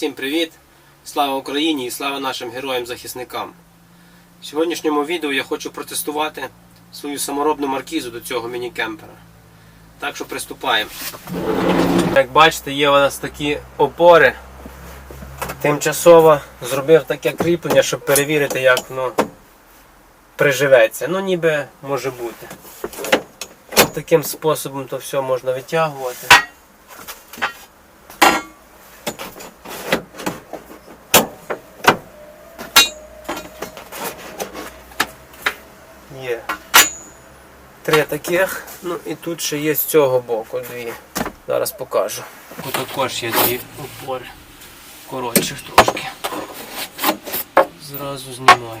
Всім привіт! Слава Україні і слава нашим героям-захисникам! В сьогоднішньому відео я хочу протестувати свою саморобну маркізу до цього міні-кемпера. Так що приступаємо. Як бачите, є у нас такі опори. Тимчасово зробив таке кріплення, щоб перевірити, як воно приживеться. Ну, ніби може бути. Таким способом то все можна витягувати. Є три таких, ну і тут ще є з цього боку дві. Зараз покажу. Тут також є дві опори. Коротших трошки. Зразу знімаю.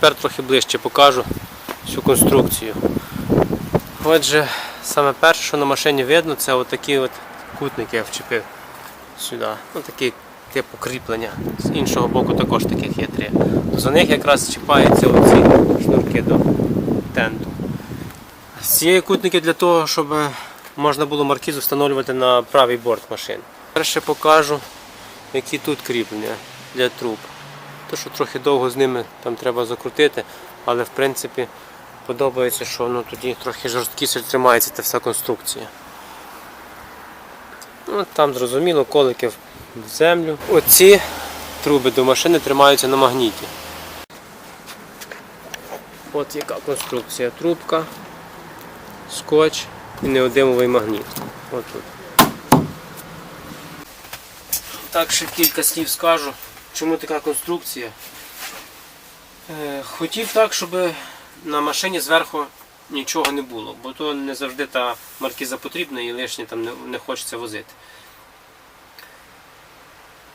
Тепер трохи ближче покажу цю конструкцію. Отже, саме перше, що на машині видно, це отакі от кутники я вчепив сюди. Ну, такі типу кріплення. З іншого боку також таких є три. За них якраз чіпаються оці шнурки до тенту. З цієї кутники для того, щоб можна було маркізу встановлювати на правий борт машини. Перше покажу, які тут кріплення для труб. То, що трохи довго з ними там треба закрутити, але в принципі подобається, що воно тоді трохи жорсткіше тримається та вся конструкція. Ну, Там зрозуміло, колики в в землю. Оці труби до машини тримаються на магніті. От яка конструкція. Трубка, скотч і неодимовий магніт. От тут. Так, ще кілька слів скажу. Чому така конструкція? Е, Хотів так, щоб на машині зверху нічого не було, бо то не завжди та маркіза потрібна і лишнє там не, хочеться возити.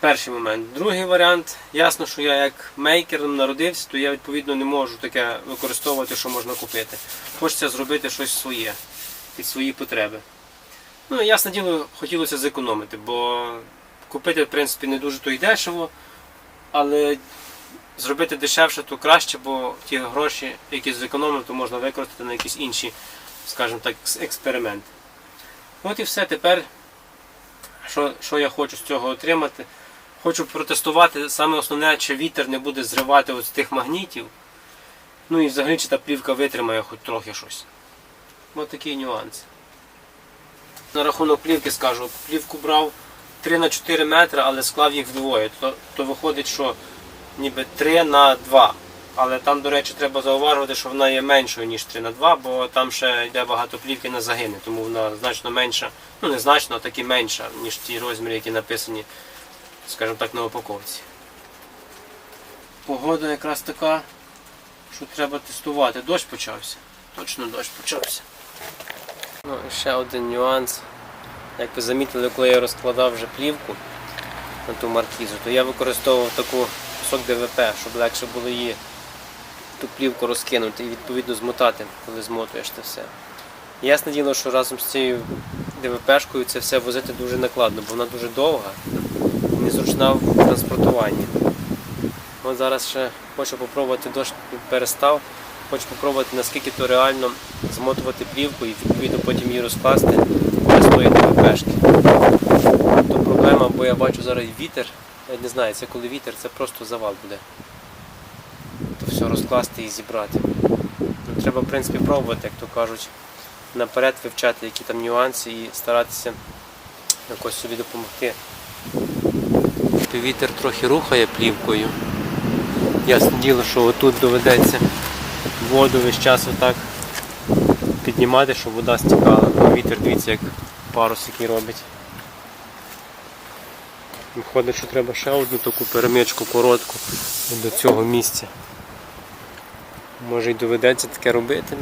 Перший момент. Другий варіант. Ясно, що я як мейкер народився, то я відповідно не можу таке використовувати, що можна купити. Хочеться зробити щось своє під свої потреби. Ну, ясне діло, хотілося зекономити, бо Купити, в принципі, не дуже то й дешево, але зробити дешевше, то краще, бо ті гроші, які зекономив, то можна використати на якісь інші, скажімо так, експерименти. От і все. Тепер, що, що я хочу з цього отримати? Хочу протестувати саме основне, чи вітер не буде зривати ось тих магнітів. Ну і взагалі чи та плівка витримає хоч трохи щось. Ось такий нюанс. На рахунок плівки скажу, плівку брав 3 на 4 метри, але склав їх вдвоє. То, то виходить, що ніби 3 на 2. Але там, до речі, треба зауважувати, що вона є меншою, ніж 3 на 2, бо там ще йде багато плівки на загини, тому вона значно менша, ну не значно, а таки менша, ніж ті розміри, які написані, скажімо так, на упаковці. Погода якраз така, що треба тестувати. Дощ почався. Точно дощ почався. Ну ще один нюанс. Як ви замітили, коли я розкладав вже плівку на ту маркізу, то я використовував таку кусок ДВП, щоб легше було її ту плівку розкинути і відповідно змотати, коли змотуєш це все. Ясне діло, що разом з цією ДВПшкою це все возити дуже накладно, бо вона дуже довга і незручна в транспортуванні. От зараз ще хочу спробувати дощ перестав. Хочу спробувати наскільки то реально змотувати плівку і відповідно потім її розкласти без тої ДВПшки. То проблема, бо я бачу зараз вітер. Я не знаю, це коли вітер, це просто завал буде. То все розкласти і зібрати. Ну, треба в принципі пробувати, як то кажуть, наперед вивчати, які там нюанси і старатися якось собі допомогти. Вітер трохи рухає плівкою. Ясне діло, що отут доведеться воду весь час отак піднімати, щоб вода стікала. Вітер, дивіться, як парус який робить. Виходить, що треба ще одну таку перемичку коротку до цього місця. Може й доведеться таке робити.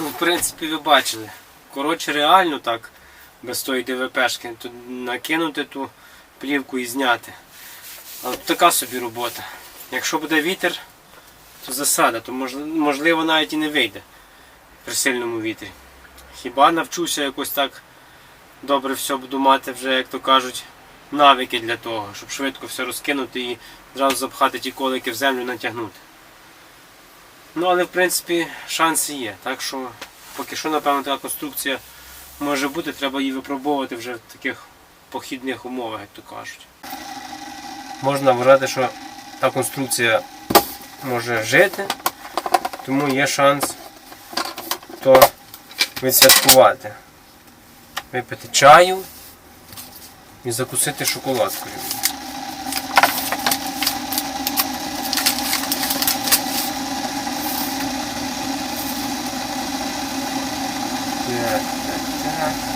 Ну, в принципі, ви бачили. Коротше, реально так, без тої ДВПшки, то накинути ту плівку і зняти. Але така собі робота. Якщо буде вітер, то засада, то можливо навіть і не вийде при сильному вітрі. Хіба навчуся якось так добре все буду мати вже, як то кажуть, навики для того, щоб швидко все розкинути і зразу запхати ті колики в землю натягнути. Ну, але в принципі шанси є. Так що поки що, напевно, така конструкція може бути, треба її випробовувати вже в таких похідних умовах, як то кажуть. Можна вважати, що та конструкція може жити, тому є шанс то відсвяткувати. Випити чаю і закусити шоколадкою. Так, так, так. Щоб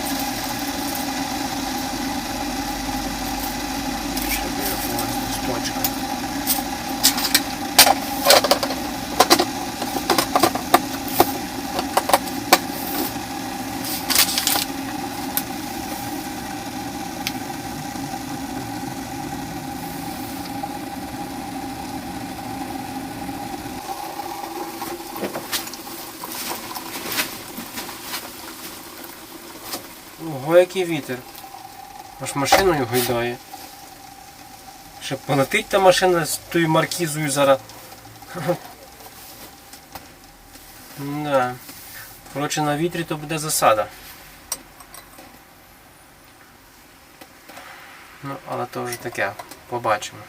який вітер. Аж машиною гойдає. Ще полетить та машина з тою маркізою зараз. Да. Коротше, на вітрі то буде засада. Ну, але то вже таке. Побачимо.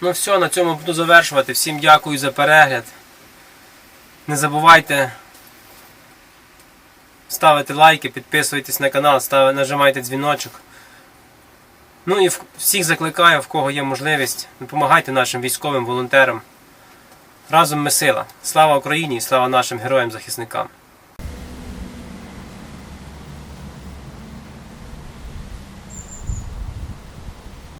Ну все, на цьому буду завершувати. Всім дякую за перегляд. Не забувайте ставити лайки, підписуйтесь на канал, ставите, нажимайте дзвіночок. Ну і всіх закликаю, в кого є можливість, допомагайте нашим військовим волонтерам. Разом ми сила. Слава Україні і слава нашим героям-захисникам.